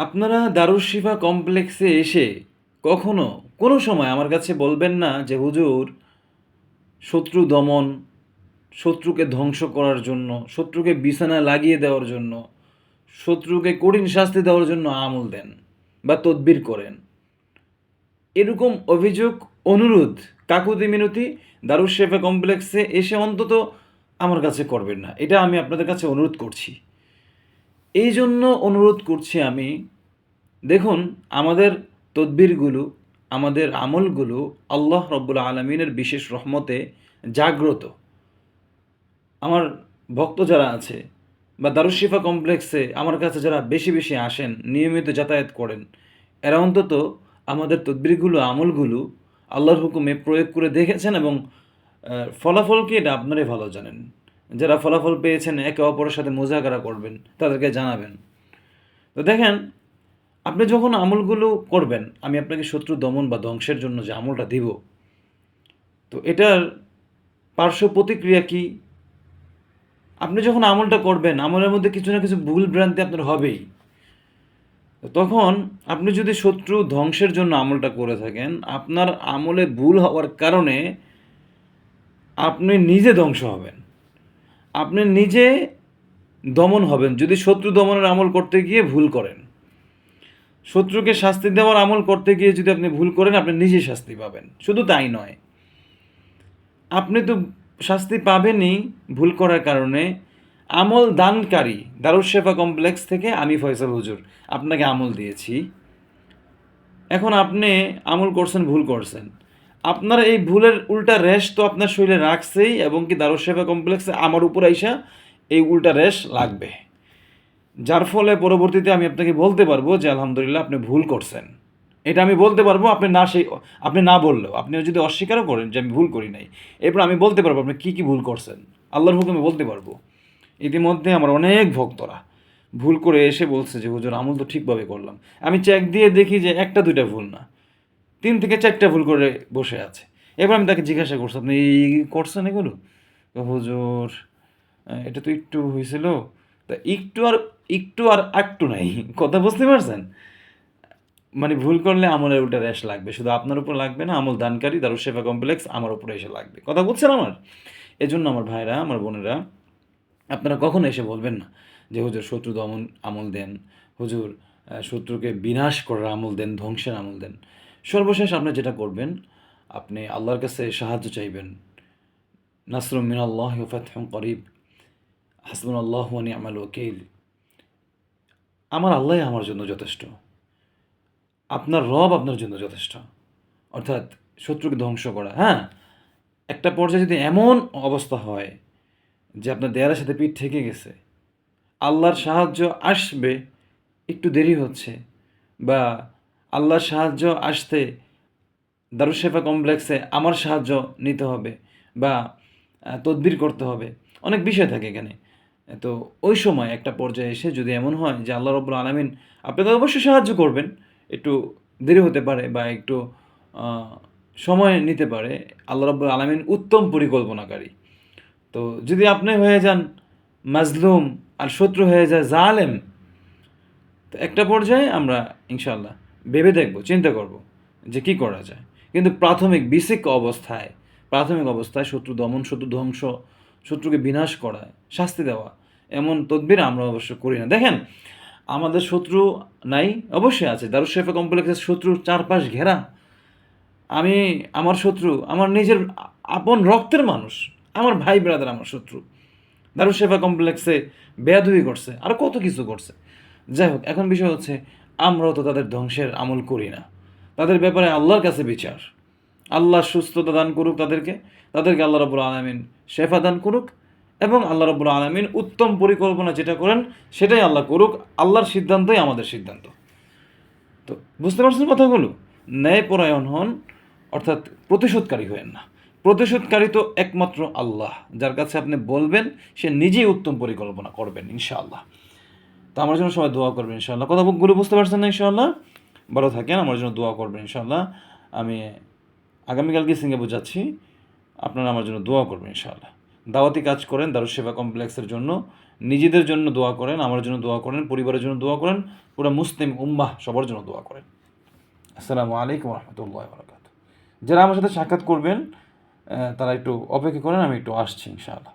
আপনারা দারুশিফা কমপ্লেক্সে এসে কখনো কোনো সময় আমার কাছে বলবেন না যে, হুজুর, শত্রু দমন, শত্রুকে ধ্বংস করার জন্য, শত্রুকে বিছানা লাগিয়ে দেওয়ার জন্য, শত্রুকে কঠিন শাস্তি দেওয়ার জন্য আমল দেন বা তদবির করেন। এরকম অভিযোগ, অনুরোধ, কাকুতি মিনতি দারুশেফা কমপ্লেক্সে এসে অন্তত আমার কাছে করবেন না। এটা আমি আপনাদের কাছে অনুরোধ করছি। এই জন্য অনুরোধ করছি আমি, দেখুন, আমাদের তদবিরগুলো, আমাদের আমলগুলো আল্লাহ রব্বুল আলমিনের বিশেষ রহমতে জাগ্রত। আমার ভক্ত যারা আছে বা দারুশিফা কমপ্লেক্সে আমার কাছে যারা বেশি বেশি আসেন, নিয়মিত যাতায়াত করেন, এরা অন্তত আমাদের তদবিরগুলো, আমলগুলো আল্লাহর হুকুমে প্রয়োগ করে দেখেছেন এবং ফলাফল কি এটা আপনারাই ভালো জানেন। যারা ফলাফল পেয়েছেন, একে অপরের সাথে মোজাকারা করবেন, তাদেরকে জানাবেন। তো দেখেন, আপনি যখন আমলগুলো করবেন, আমি আপনাকে শত্রু দমন বা ধ্বংসের জন্য যে আমলটা দিব, তো এটার পার্শ্ব প্রতিক্রিয়া কি? আপনি যখন আমলটা করবেন, আমলের মধ্যে কিছু না কিছু ভুল ভ্রান্তি আপনার হবেই। তখন আপনি যদি শত্রু ধ্বংসের জন্য আমলটা করে থাকেন, আপনার আমলে ভুল হওয়ার কারণে আপনি নিজে ধ্বংস হবেন। আপনি নিজে দমন হবেন। যদি শত্রু দমনের আমল করতে গিয়ে ভুল করেন। শত্রুকে শাস্তি দেওয়ার আমল করতে গিয়ে যদি আপনি ভুল করেন, আপনি নিজে শাস্তি পাবেন। শুধু তাই নয়, আপনি তো শাস্তি পাবেনই ভুল করার কারণে। আমল দানকারী দারুশেফা কমপ্লেক্স থেকে আমি ফয়সাল হুজুর আপনাকে আমল দিয়েছি। এখন আপনি আমল করছেন, ভুল করছেন। আপনার এই ভুলের উল্টা রেশ তো আপনার শরীরে রাখছেই এবং কি দারুশেফা কমপ্লেক্সে আমার উপর আইসা এই উল্টা রেশ লাগবে। যার ফলে পরবর্তীতে আমি আপনাকে বলতে পারব যে আলহামদুলিল্লাহ আপনি ভুল করছেন। এটা আমি বলতে পারব, আপনি না সেই, আপনি না বললেও, আপনি যদি অস্বীকারও করেন যে আমি ভুল করি নাই, এরপর আমি বলতে পারব আপনি কী কী ভুল করছেন। আল্লাহর হুকুমে বলতে পারব। ইতিমধ্যে আমার অনেক ভক্তরা ভুল করে এসে বলছে যে, হুজুর, আমল তো ঠিকভাবে করলাম। আমি চেক দিয়ে দেখি যে একটা দুইটা ভুল না। তিন থেকে চারটা ভুল করে বসে আছে। এবার আমি তাকে জিজ্ঞাসা করছি, আপনি এই করছেন এগুলো? হুজুর এটা তো একটু হয়েছিল তা একটু আর একটু আর একটু নাই। কথা বুঝতে পারছেন? মানে ভুল করলে আমলের উল্টা র্যাশ লাগবে। শুধু আপনার উপর লাগবে না, আমল দানকারী দারু সেবা কমপ্লেক্স আমার উপরে এসে লাগবে। কথা বুঝছেন আমার? এজন্য আমার ভাইরা, আমার বোনেরা, আপনারা কখনো এসে বলবেন না যে, হুজুর শত্রু দমন আমল দেন। হুজুর শত্রুকে বিনাশ করার আমল দেন, ধ্বংসের আমল দেন। সর্বশেষ আপনি যেটা করবেন, আপনি আল্লাহর কাছে সাহায্য চাইবেন। নাসরুম মিন আল্লাহ ফাতহুম করিব। হাসবুন আল্লাহ নিয়ামাল ওকিল আমার আল্লাহ আমার জন্য যথেষ্ট। আপনার রব আপনার জন্য যথেষ্ট। অর্থাৎ শত্রুকে ধ্বংস করা। হ্যাঁ একটা পর্যায়ে যদি এমন অবস্থা হয় যে আপনার দেয়ালের সাথে পিঠ থেকে গেছে, আল্লাহর সাহায্য আসবে, একটু দেরি হচ্ছে, বা আল্লাহর সাহায্য আসতে দারুশেফা কমপ্লেক্সে আমার সাহায্য নিতে হবে বা তদবির করতে হবে। অনেক বিষয় থাকে এখানে। তো ওই সময় একটা পর্যায়ে এসে যদি এমন হয় যে আল্লাহ রব্বুল আলমিন আপনাকে অবশ্যই সাহায্য করবেন, একটু দেরি হতে পারে বা একটু সময় নিতে পারে, আল্লাহ রব্বুল আলমিন উত্তম পরিকল্পনাকারী। তো যদি আপনি হয়ে যান মাজলুম আর শত্রু হয়ে যায় জালেম, তো একটা পর্যায়ে আমরা ইনশাল্লাহ ভেবে দেখব, চিন্তা করব যে কি করা যায়। কিন্তু প্রাথমিক বেসিক অবস্থায়, প্রাথমিক অবস্থায় শত্রু দমন, শত্রু ধ্বংস, শত্রুকে বিনাশ করা, শাস্তি দেওয়া, এমন তদবির আমরা অবশ্য করি না। দেখেন, আমাদের শত্রু নাই, অবশ্যই আছে। দারুশেফা কমপ্লেক্সের শত্রুর চারপাশ ঘেরা। আমি আমার শত্রু, আমার নিজের আপন রক্তের মানুষ, আমার ভাই ব্রাদার আমার শত্রু। দারুশেফা কমপ্লেক্সে বেয়াদুই করছে, আর কত কিছু করছে। যাই হোক, এখন বিষয় হচ্ছে আমরাও তো তাদের ধ্বংসের আমল করি না। তাদের ব্যাপারে আল্লাহর কাছে বিচার। আল্লাহ সুস্থতা দান করুক তাদেরকে তাদেরকে আল্লাহ রবুল আলমিন শেফা দান করুক এবং আল্লাহ রবুল আলমিন উত্তম পরিকল্পনা যেটা করেন, সেটাই আল্লাহ করুক। আল্লাহর সিদ্ধান্তই আমাদের সিদ্ধান্ত। তো বুঝতে পারছেন কথাগুলো? ন্যায়পরায়ণ হন, অর্থাৎ প্রতিশোধকারী হয়েন না। প্রতিশোধকারী তো একমাত্র আল্লাহ, যার কাছে আপনি বলবেন, সে নিজেই উত্তম পরিকল্পনা করবেন, ইনশাআল্লাহ। তো আমার জন্য সবাই দোয়া করবেন, ইনশাআল্লাহ। কথাগুলো বুঝতে পারছেন না ইনশাল্লাহ ভালো থাকেন, আমার জন্য দোয়া করবেন ইনশাল্লাহ আমি আগামীকালকে সিঙ্গাপুর যাচ্ছি আপনারা আমার জন্য দোয়া করবেন, ইনশাআল্লাহ। দাওয়াতি কাজ করেন, দারুস সেবা কমপ্লেক্সের জন্য, নিজেদের জন্য দোয়া করেন, আমার জন্য দোয়া করেন, পরিবারের জন্য দোয়া করেন, পুরো মুসলিম উম্মাহ সবার জন্য দোয়া করেন। আসসালামু আলাইকুম রহমতুল্লাহ বরকাত যারা আমার সাথে সাক্ষাৎ করবেন তারা একটু অপেক্ষা করেন, আমি একটু আসছি, ইনশাআল্লাহ।